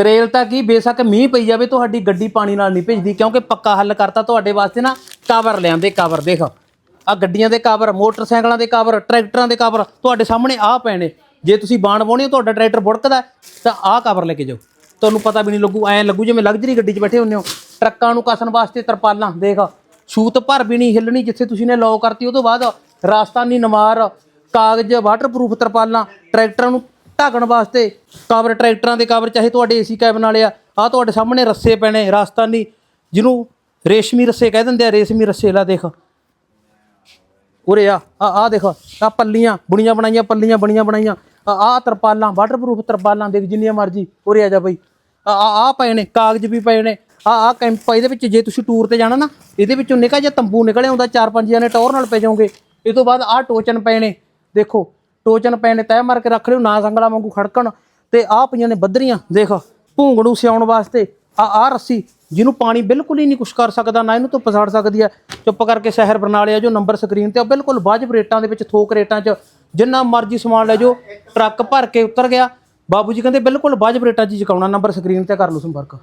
ਤਰੇਲ ਤਾਂ ਕੀ ਬੇਸ਼ੱਕ ਮੀਂਹ ਪਈ ਜਾਵੇ, ਤੁਹਾਡੀ ਗੱਡੀ ਪਾਣੀ ਨਾਲ ਨਹੀਂ ਭਿੱਜਦੀ, ਕਿਉਂਕਿ ਪੱਕਾ ਹੱਲ ਕਰਤਾ ਤੁਹਾਡੇ ਵਾਸਤੇ ਨਾ ਕਵਰ ਲਿਆਂਦੇ ਕਵਰ ਦੇਖ। ਆ ਗੱਡੀਆਂ ਦੇ ਕਵਰ ਮੋਟਰਸਾਈਕਲਾਂ ਦੇ ਕਵਰ ਟਰੈਕਟਰਾਂ ਦੇ ਕਵਰ ਤੁਹਾਡੇ ਸਾਹਮਣੇ ਆ ਪੈਣੇ। ਜੇ ਤੁਸੀਂ ਬਾਣ ਪਾਉਣੀ ਹੋ, ਤੁਹਾਡਾ ਟਰੈਕਟਰ ਬੁੜਕਦਾ ਤਾਂ ਆਹ ਕਵਰ ਲੈ ਕੇ ਜਾਓ। ਤੁਹਾਨੂੰ ਪਤਾ ਵੀ ਨਹੀਂ ਲੱਗੂ, ਐਂ ਲੱਗੂ ਜਿਵੇਂ ਲਗਜ਼ਰੀ ਗੱਡੀ 'ਚ ਬੈਠੇ ਹੁੰਦੇ ਹੋ। ਟਰੱਕਾਂ ਨੂੰ ਕਸਣ ਵਾਸਤੇ ਤਰਪਾਲਾਂ, ਦੇਖ। ਛੂਤ ਭਰ ਵੀ ਨਹੀਂ ਹਿੱਲਣੀ ਜਿੱਥੇ ਤੁਸੀਂ ਨੇ ਲੌ ਕਰਤੀ, ਉਹ ਤੋਂ ਬਾਅਦ ਰਾਜਸਥਾਨੀ ਨਮਾਰ ਕਾਗਜ਼ ਵਾਟਰਪ੍ਰੂਫ ਤਰਪਾਲਾਂ, ਟਰੈਕਟਰਾਂ ਨੂੰ ਢੱਕਣ ਵਾਸਤੇ ਕਵਰ ਟਰੈਕਟਰਾਂ ਦੇ ਕਵਰ ਚਾਹੇ ਤੁਹਾਡੇ ਏਸੀ ਕੈਬਨ ਵਾਲੇ ਆ ਆ ਤੁਹਾਡੇ ਸਾਹਮਣੇ ਰੱਸੇ ਪੈਣੇ ਰਾਸਤਾਨੀ ਜਿਹਨੂੰ ਰੇਸ਼ਮੀ ਰੱਸੇ ਕਹਿ ਦਿੰਦੇ ਆ, ਰੇਸ਼ਮੀ ਰੱਸੇ, ਲਾ ਦੇਖ। ਉਰੇ ਆ ਆ ਆ ਦੇਖ, ਆ ਪੱਲੀਆਂ, ਬੁਣੀਆਂ ਬਣਾਈਆਂ, ਪੱਲੀਆਂ, ਬਣੀਆਂ ਬਣਾਈਆਂ। ਆ ਆ ਤਰਪਾਲਾਂ ਵਾਟਰਪ੍ਰੂਫ ਤਰਪਾਲਾਂ ਦੇਖ ਜਿੰਨੀਆਂ ਮਰਜ਼ੀ। ਉਰੇ ਆ ਜਾ ਬਈ। ਆ ਆ ਆ ਪਏ ਨੇ, ਕਾਗਜ਼ ਵੀ ਪਏ ਨੇ। ਆ ਆ ਕੈਂਪ ਇਹਦੇ ਵਿੱਚ ਜੇ ਤੁਸੀਂ ਟੂਰ ਤੇ ਜਾਣਾ ਨਾ, ਇਹਦੇ ਵਿੱਚੋਂ ਨਿਕਾ ਜਿਹਾ ਤੰਬੂ ਨਿਕਲੇ ਆਉਂਦਾ, ਚਾਰ ਪੰਜ ਜਣੇ ਟੌਰ ਨਾਲ ਪੈ ਜਾਓਗੇ। ਇਹ ਤੋਂ ਬਾਅਦ ਆ ਟੋਚਨ ਪਏ ਨੇ। ਦੇਖੋ ਟੋਚਨ ਪਏ ਨੇ ਤੈਅ ਮਾਰ ਕੇ ਰੱਖ ਲਿਓ, ਨਾ ਸੰਗਲਾ ਵਾਂਗੂ ਖੜਕਣ ਤੇ ਆਹ ਪਈਆਂ ਨੇ ਬੱਦਰੀਆਂ ਦੇਖ ਭੂੰਗੜੂ ਸਿਆਉਣ ਵਾਸਤੇ। ਆ ਆ ਰੱਸੀ, ਜਿਹਨੂੰ ਪਾਣੀ ਬਿਲਕੁਲ ਹੀ ਨਹੀਂ ਕੁਛ ਕਰ ਸਕਦਾ, ਨਾ ਇਹਨੂੰ ਧੁੱਪ ਸਾੜ ਸਕਦੀ ਹੈ। ਚੁੱਪ ਕਰਕੇ ਸ਼ਹਿਰ ਬਰਨਾਲੇ ਆ ਜੋ ਨੰਬਰ ਸਕਰੀਨ ਤੇ ਆ, ਬਿਲਕੁਲ ਵਾਜਬ ਰੇਟਾਂ ਦੇ ਵਿੱਚ ਥੋਕ ਰੇਟਾਂ 'ਚ, ਜਿੰਨਾ ਮਰਜ਼ੀ ਸਮਾਨ ਲੈ ਜਾਓ, ਟਰੱਕ ਭਰ ਕੇ ਉਤਰ ਗਿਆ। ਬਾਬੂ ਜੀ ਕਹਿੰਦੇ ਬਿਲਕੁਲ ਵਾਜਬ ਰੇਟਾਂ 'ਚ ਜਕਾਉਣਾ ਨੰਬਰ ਸਕਰੀਨ ਤੇ ਕਰ ਲਓ ਸੰਪਰਕ।